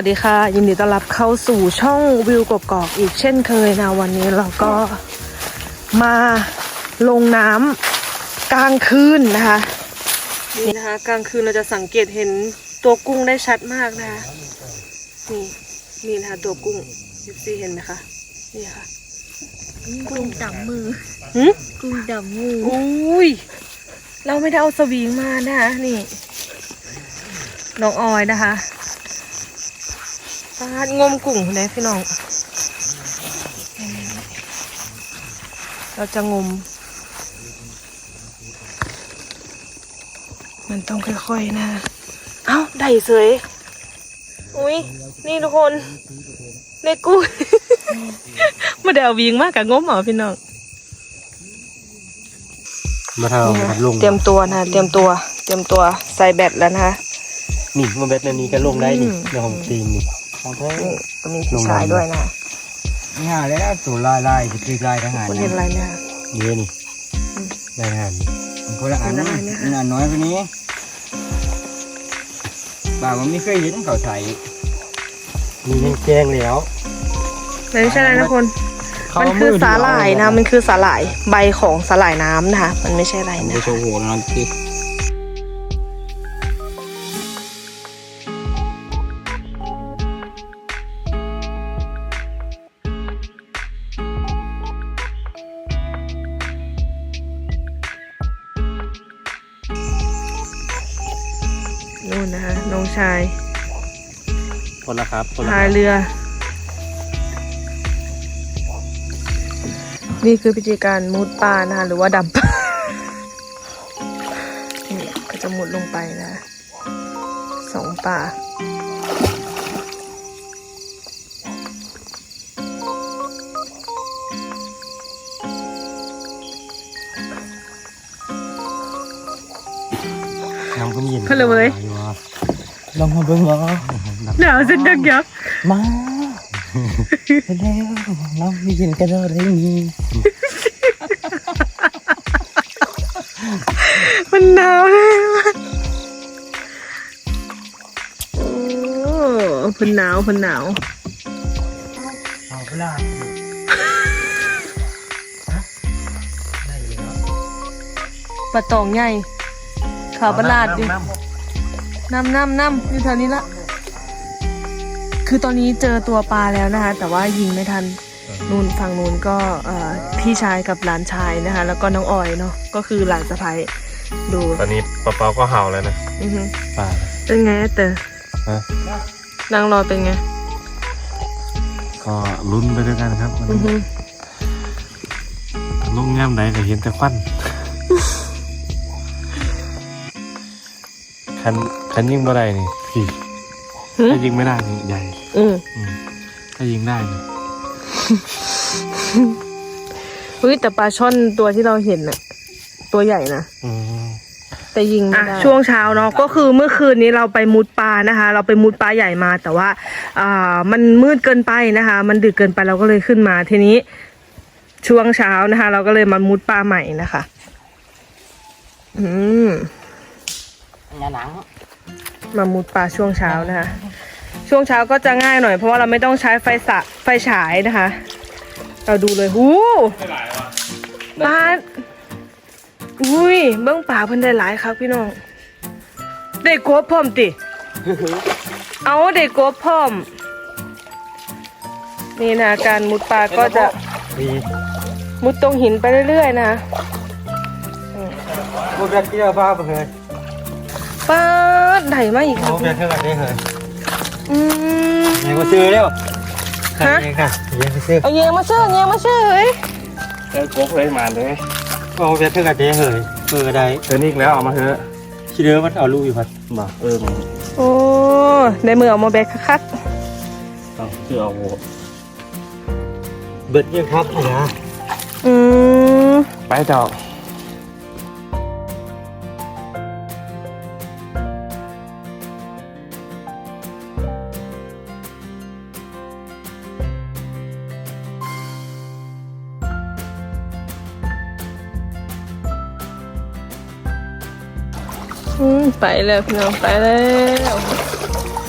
วัสดีค่ะ ยินดีต้อนรับเข้าสู่ช่องวิวกกอกอีกเช่นเคยนะ วันนี้เราก็มาลงน้ำกลางคืนนะคะนี่นะคะ กลางคืนเราจะสังเกตเห็นตัวกุ้งได้ชัดมากนะคะนี่นี่นะคะตัวกุ้งยิซีเห็นไหมคะนี่ค่ะกุ้งดำมือหืมกุ้งดำมืออุ้ยเราไม่ได้เอาสวิงมานะคะนี่น้องออยนะคะ ปาดงมกุ้งเลยพี่น้อง เราจะงม มันต้องค่อยๆนะ เอ้า ได้เสยอุ้ยนี่ทุกคนในกุ้งมาเดเอาวิงมากกับงมเหรอพี่น้อง มาเท่านี่มานะลงเตรียมตัวนะ เตรียมตัว เตรียมตัวใส่แบตแล้วนะคะนี่มาเบ็ดในนี้ก็ลงได้นี่อืมเดี๋ยวผมตีนนี่ ของแท้นี่ก็มีพี่ชายด้วยนะนี่หาแล้วตัวลายลายคือลายทหารคุณเห็นอะไรไหมคะเยอะนี่ลายทหารคนละอันเห็นอะไรไหมคะนี่อันน้อยกว่านี้บ่ามันไม่เคยเห็นเขาใส่มีแห้งแจ้งแล้วแต่ไม่ใช่อะไรนะคุณมันคือสาหร่ายนะ มันคือสาหร่ายใบของสาหร่ายน้ำนะคะ มันไม่ใช่อะไรผมนะจะโชว์หัวนั่นสิ นู่นนะคะน้องชายคนละครับคนละพายเรือ นี่คือพิธีการมุดปลานะคะหรือว่าดำปลานี่ก็จะมุดลงไปนะสองปลาน้ำก็เย็นเพื่อนเลยเว้ย ลองมาเบิ้งเหรอหนาวจนยักยักมาแล้วน้ำไม่เย็นกันอะไรมีมันหนาวเลยโอ้เพันหนาวเพันหนาวเอาเวลาปลาตองใหญ่ขาวประหลาดดิ น้ำน้ำน้ำอยู่แถวนี้ละ คือตอนนี้เจอตัวปลาแล้วนะคะ แต่ว่ายิงไม่ทันนูนฝั่งนูนก็เอ่อพี่ชายกับหลานชายนะคะ แล้วก็น้องออยเนาะก็คือหลานสะพ้ายดูตอนนี้ปะเปาก็เห่าแล้วนะอือฮึป่าเป็นไงเตอฮะนางรอเป็นไง ก็ลุ้นไปด้วยกันครับอือฮึลุงแง้มไหนก็เห็นแต่ควันคัน คันยิงบ่ได้นี่พี่ถ้ายิงไม่ได้นี่ใหญ่อืมอืมถ้ายิงได้นี่เฮ้ยแต่ปลาช่อนตัวที่เราเห็นน่ะ ตัวใหญ่นะอืมแต่ยิงไม่ได้ช่วงเช้าเนาะก็คือเมื่อคืนนี้เราไปมุดปลานะคะ เราไปมุดปลาใหญ่มาแต่ว่าอ่ามันมืดเกินไปนะคะ มันดึกเกินไปเราก็เลยขึ้นมาทีนี้ ช่วงเช้านะคะ เราก็เลยมามุดปลาใหม่นะคะ อืมอย่าหนัง มามุดปลาช่วงเช้านะคะ ช่วงเช้าก็จะง่ายหน่อยเพราะว่าเราไม่ต้องใช้ไฟสะไฟฉายนะคะ เราดูเลยหูปลาอุ้ยเบื้องป่าเพิ่นได้หลายครับพี่น้องได้กบพร้อมติ เอาได้กบพร้อม นี่นะการมุดปลาก็จะดีมุดตรงหินไปเรื่อยๆนะพวกเด็กที่เราบ้าไปเลย ปลาได้มาอีกคพรับวกเด็กเท่าไหร่ได้เลยอืมยังมาซื้อเร็วฮะยังค่ะยังมาซื้อเอาเงี้ยมาเชื่อเงี้ยมาเชื่อเฮ้ยเจอกบเลยมาเลยพวกเด็กเท่าไหร่ได้เลยเปิดได้เจอนี่อีกแล้วเอามาเถอะคิดเด้อมันเอาลูกอยู่พัดมาเออมันโอ้ในมือเอามาแบกคักเอาคือเอาหัวเบิดยังครับนะๆอืม ไปเจ้า อืมไปแล้วพี่น้องไปแล้ว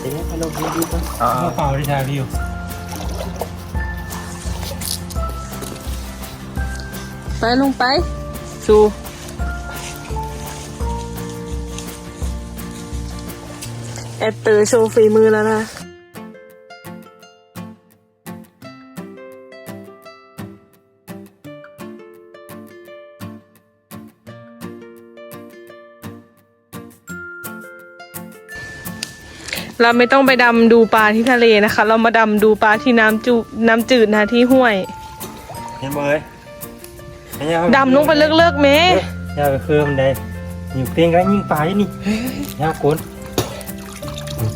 เดี๋ยวนี้ลงดีๆป่ะอ่าเปล่าได้ชาวิวไปลงไป สู่แอดเตอร์โชว์ฝีมือแล้วนะ เราไม่ต้องไปดำดูปลาที่ทะเลนะคะ เรามาดำดูปลาที่น้ำจูน้ำจืดนะที่ห้วยเห็นบ่เลยดำลงไปเลิกๆเมยาไปคือมันได้อยู่เตียงกันยิงปลาอยู่นี่ยาโกน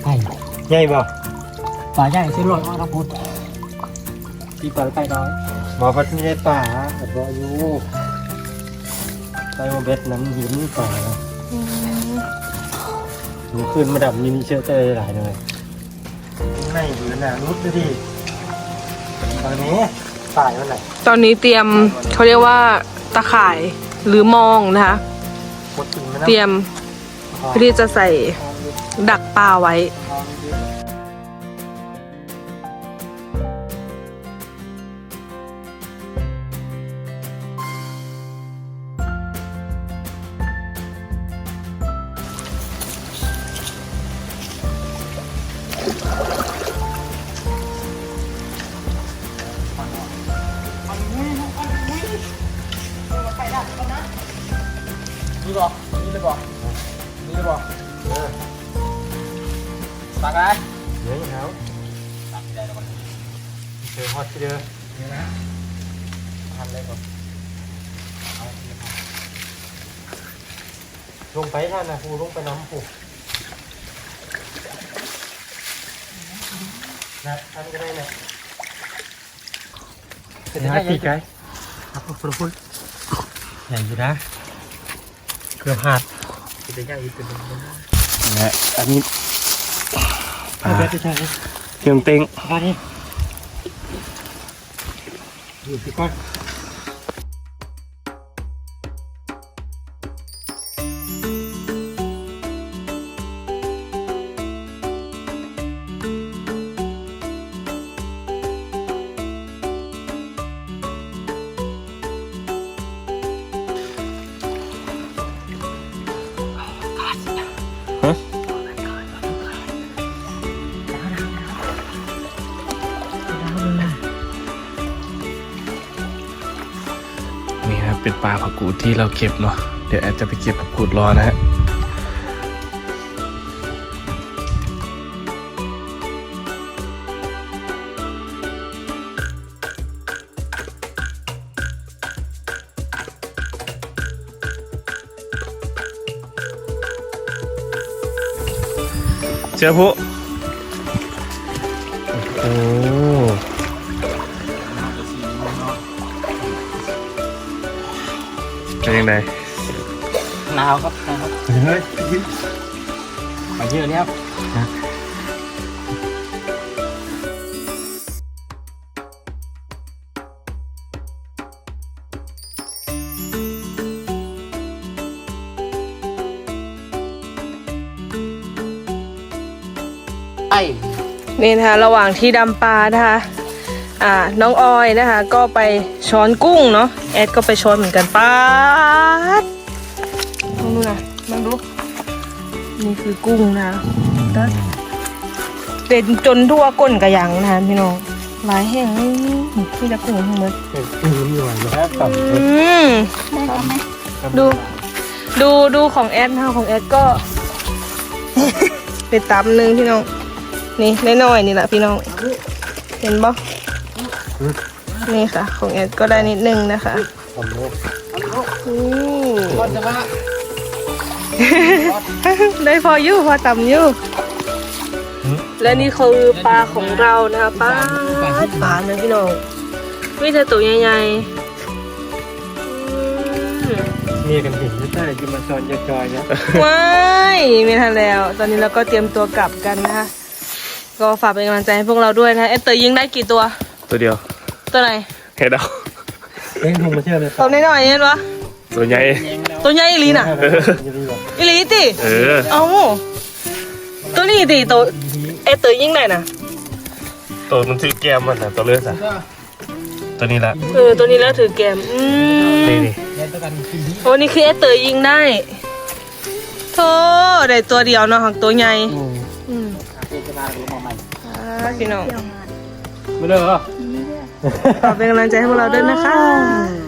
ไก่ใหญ่บ่ปลาใหญ่ซื้อรถมาครับพุทธตีปลาไก่น้อยหมอพัดไม่ได้ป่าแต่บ่อยู่ไปมาเบ็ดน้ำหินป่า หนูขึ้นมาดับยินเชื่อเจอหลายเลยไม่เหมือนน่ะรุดดูดิตอนนี้ตายมันไหนตอนนี้เตรียมเขาเรียกว่าตะข่ายหรือมองนะคะหมดถึงมันเตรียมเพื่อที่จะใส่ดักปลาไว้ นี่บอกนี่เลยบอกนี่เลยบอกเออปลาไก่เดี๋ยวเขาตักได้แล้วมันเจอฮอตเจอนี่นะทำเลยก่อนลงไปท่านนะปูลงไปน้ำปูนะท่านก็ได้นะเป็นยังไงปีกไก่ครับคุณคุณใหญ่อยู่นะ เกือบหัดเป็นยังไงเป็นยังไงและอันนี้เอาไปใช่ไหมเครื่องเต็งมาดิอยู่ที่ก้อน เป็นปลาผักกูดที่เราเก็บเนาะเดี๋ยวแอดจะไปเก็บผักกูดรอนะฮะเจ้าผู้โอ้ เป็นยังไงหนาวครับหนาวครับเฮ้ยไปเยอะแล้วครับไอ้นี่นะคะระหว่างที่ดำปลานะคะ อ่าน้องออยนะคะ ก็ไปช้อนกุ้งเนาะแอดก็ไปช้อนเหมือนกันป้าดลองดูนะลองดูนี่คือกุ้งนะเต็นจนทั่วก้นกระยังนะคะพี่น้องหลายแห่งนี่ที่จะกุ้งทั้งหมดตื่นอยู่นะต่ำอืมดูดูดูของแอดนะคะของแอดก็ เป็นตำหนึ่งพี่น้องนี่น้อยๆนี่แหละพี่น้อง เห็นปะ นี่ค่ะ ของแอดก็ได้นิดนึงนะคะต่ำเลยอู้คนจะมาได้พออยู่พอตำอยู่และนี่คือปลาของเรานะคะปลาปลาเนื้อพี่น้องมีแต่ตัวใหญ่ๆอืมมีกันเห็นไม่ใช่จะมาซอนจอยๆนะว้ายไม่ทันแล้ว ตอนนี้เราก็เตรียมตัวกลับกันนะคะก็ฝากเป็นกำลังใจให้พวกเราด้วยนะเอสเตอร์ยิงได้กี่ตัว ตัวเดียว ตัวไหนเห็ดเอาเอ็งลงมาเชื่อเลยตัวน้อยๆเนี่ยวะตัวใหญ่ตัวใหญ่อีหลีน่ะจะดีกว่าอีหลีติเออเอาตัวนี้ติตัวเอเตยยิ่งไหนนะตัวมันถือแก้มมันนะตัวเลือดอะตัวนี้ละเออตัวนี้แล้วถือแกมอืมนี่นี่เล่นด้วยกันกินที่โอ้นี่คือเอเตยยิงได้โธ่ได้ตัวเดียวเนาะของตัวใหญ่อืมเป็นกระดาษลงมาใหม่อ่าพี่น้องเที่ยวงานไม่เลิกเหรอ ขอเป็นกำลังใจให้พวกเราด้วยนะคะ